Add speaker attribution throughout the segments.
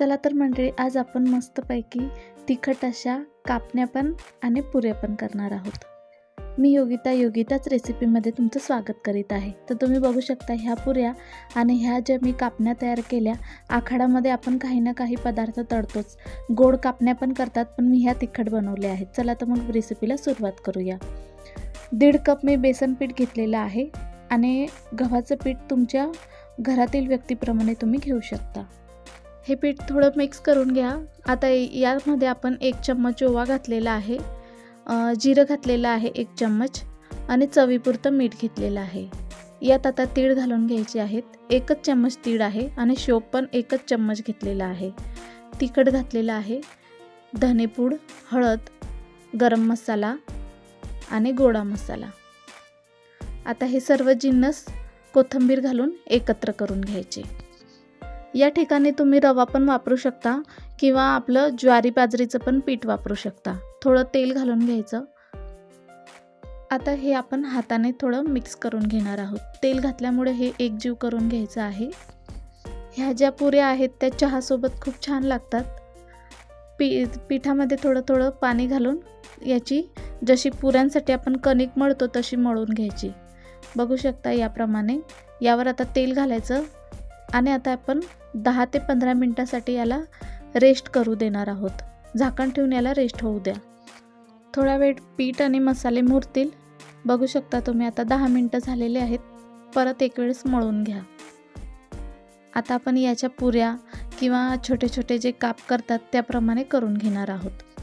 Speaker 1: चला तर मंडळी आज आपण मस्तपैकी तिखट अशा कापण्या पण आणि पुऱ्या पण करणार आहोत. मी योगिता योगिताच रेसिपीमध्ये तुमचं स्वागत करीत आहे. तर तुम्ही बघू शकता ह्या पुऱ्या आणि ह्या ज्या मी कापण्या तयार केल्या आखाडामध्ये आपण काही ना काही पदार्थ तळतोच. गोड कापण्या पण करतात पण मी ह्या तिखट बनवल्या आहेत. चला तर मग रेसिपीला सुरुवात करूया. दीड कप मी बेसन पीठ घेतलेलं आहे आणि गव्हाचं पीठ तुमच्या घरातील व्यक्तीप्रमाणे तुम्ही घेऊ शकता. हे पीठ थोडं मिक्स करून घ्या. आता यामध्ये आपण एक चम्मच ओवा घातलेला आहे. जिरं घातलेलं आहे एक चम्मच आणि चवीपुरतं मीठ घेतलेलं आहे. यात आता तीळ घालून घ्यायचे आहेत. एकच चम्मच तीळ आहे आणि शोप पण एकच चम्मच घेतलेला आहे. तिखट घातलेलं आहे. धनेपूड हळद गरम मसाला आणि गोडा मसाला. आता हे सर्व जिन्नस कोथिंबीर घालून एकत्र करून घ्यायचे. या ठिकाणी तुम्ही रवा पण वापरू शकता किंवा आपलं ज्वारी बाजरीचं पण पीठ वापरू शकता. थोडं तेल घालून घ्यायचं. आता हे आपण हाताने थोडं मिक्स करून घेणार आहोत. तेल घातल्यामुळे हे एकजीव करून घ्यायचं आहे. ह्या ज्या पुऱ्या आहेत त्या चहासोबत खूप छान लागतात. पी पिठामध्ये थोडं थोडं पाणी घालून याची जशी पुऱ्यांसाठी आपण कणिक मळतो तशी मळून घ्यायची. बघू शकता याप्रमाणे. यावर आता तेल घालायचं. आणि आता आपण दहा ते पंधरा मिनटासाठी याला रेस्ट करू देणार आहोत. झाकण ठेवून याला रेस्ट होऊ द्या. थोडा वेळ पीठ आणि मसाले मुरतील. बघू शकता तुम्ही आता दहा मिनटं झालेले आहेत. परत एक वेळेस मळून घ्या. आता आपण याच्या पुऱ्या किंवा छोटे छोटे जे काप करतात त्याप्रमाणे करून घेणार आहोत.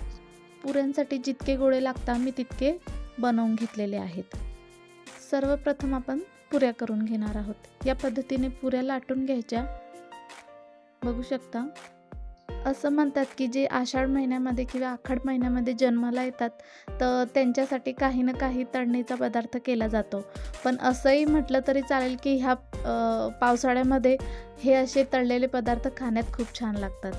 Speaker 1: पुऱ्यांसाठी जितके गोळे लागतात मी तितके बनवून घेतलेले आहेत. सर्वप्रथम आपण पुऱ्या करून घेणार आहोत. या पद्धतीने पुऱ्या लाटून घ्यायच्या. बघू शकता. असं म्हणतात की जे आषाढ महिन्यामध्ये किंवा आखाड महिन्यामध्ये जन्माला येतात तर त्यांच्यासाठी काही ना काही तळणीचा पदार्थ केला जातो. पण असंही म्हटलं तरी चालेल की ह्या पावसाळ्यामध्ये हे असे तळलेले पदार्थ खाण्यात खूप छान लागतात.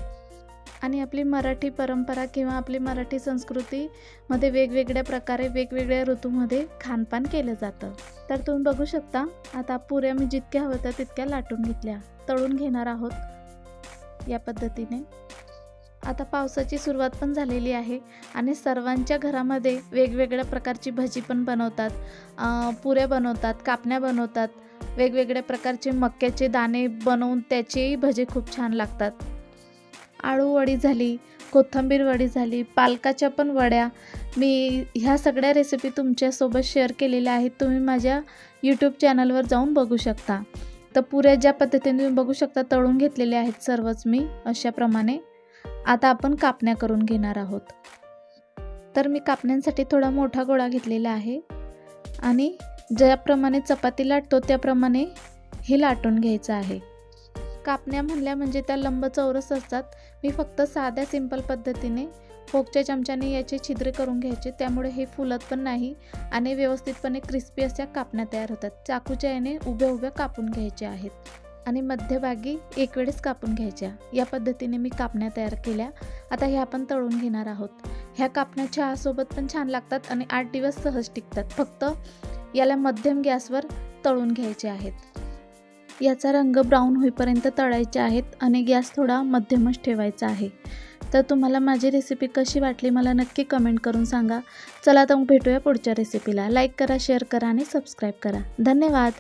Speaker 1: आणि आपली मराठी परंपरा किंवा आपली मराठी संस्कृतीमध्ये वेगवेगळ्या प्रकारे वेगवेगळ्या ऋतूमध्ये खानपान केलं जातं. तर तुम्ही बघू शकता आता पुऱ्या मी जितक्या हव्या होत्या तितक्या लाटून घेतल्या. तळून घेणार आहोत या पद्धतीने. आता पावसाची सुरुवात पण झालेली आहे आणि सर्वांच्या घरामध्ये वेगवेगळ्या प्रकारची भजी पण बनवतात. पुऱ्या बनवतात कापण्या बनवतात. वेगवेगळ्या प्रकारचे मक्याचे दाणे बनवून त्याचेही भजे खूप छान लागतात. आळूवडी झाली कोथिंबीर वडी झाली पालकाच्या पण वड्या. मी ह्या सगळ्या रेसिपी तुमच्यासोबत शेअर केलेल्या आहेत. तुम्ही माझ्या यूट्यूब चॅनलवर जाऊन बघू शकता. तर पुऱ्या ज्या पद्धतीने तुम्ही बघू शकता तळून घेतलेल्या आहेत सर्वच मी अशाप्रमाणे. आता आपण कापण्या करून घेणार आहोत. तर मी कापण्यांसाठी थोडा मोठा गोळा घेतलेला आहे. आणि ज्याप्रमाणे चपाती लाटतो त्याप्रमाणे हे लाटून घ्यायचं आहे. कापण्या म्हणल्या म्हणजे त्या लंब चौरस असतात. मी फक्त साध्या सिंपल पद्धतीने फोकच्या चमच्याने याचे छिद्र करून घ्यायचे. त्यामुळे हे फुलत पण नाही आणि व्यवस्थितपणे क्रिस्पी अशा कापण्या तयार होतात. चाकूच्या याने उभ्या उभ्या कापून घ्यायच्या आहेत आणि मध्यभागी एक वेळेस कापून घ्यायच्या. या पद्धतीने मी कापण्या तयार केल्या. आता ह्या आपण तळून घेणार आहोत. ह्या कापण्या चहासोबत पण छान लागतात आणि आठ दिवस सहज टिकतात. फक्त याला मध्यम गॅसवर तळून घ्यायचे आहेत. याचा रंग ब्राऊन होईपर्यंत तळायचे आहेत आणि गॅस थोडा मध्यमच ठेवायचा आहे. तर तुम्हाला माझी रेसिपी कशी वाटली मला नक्की कमेंट करून सांगा. चला तर मग भेटूया पुढच्या रेसिपीला लाईक करा शेअर करा आणि सबस्क्राईब करा. धन्यवाद!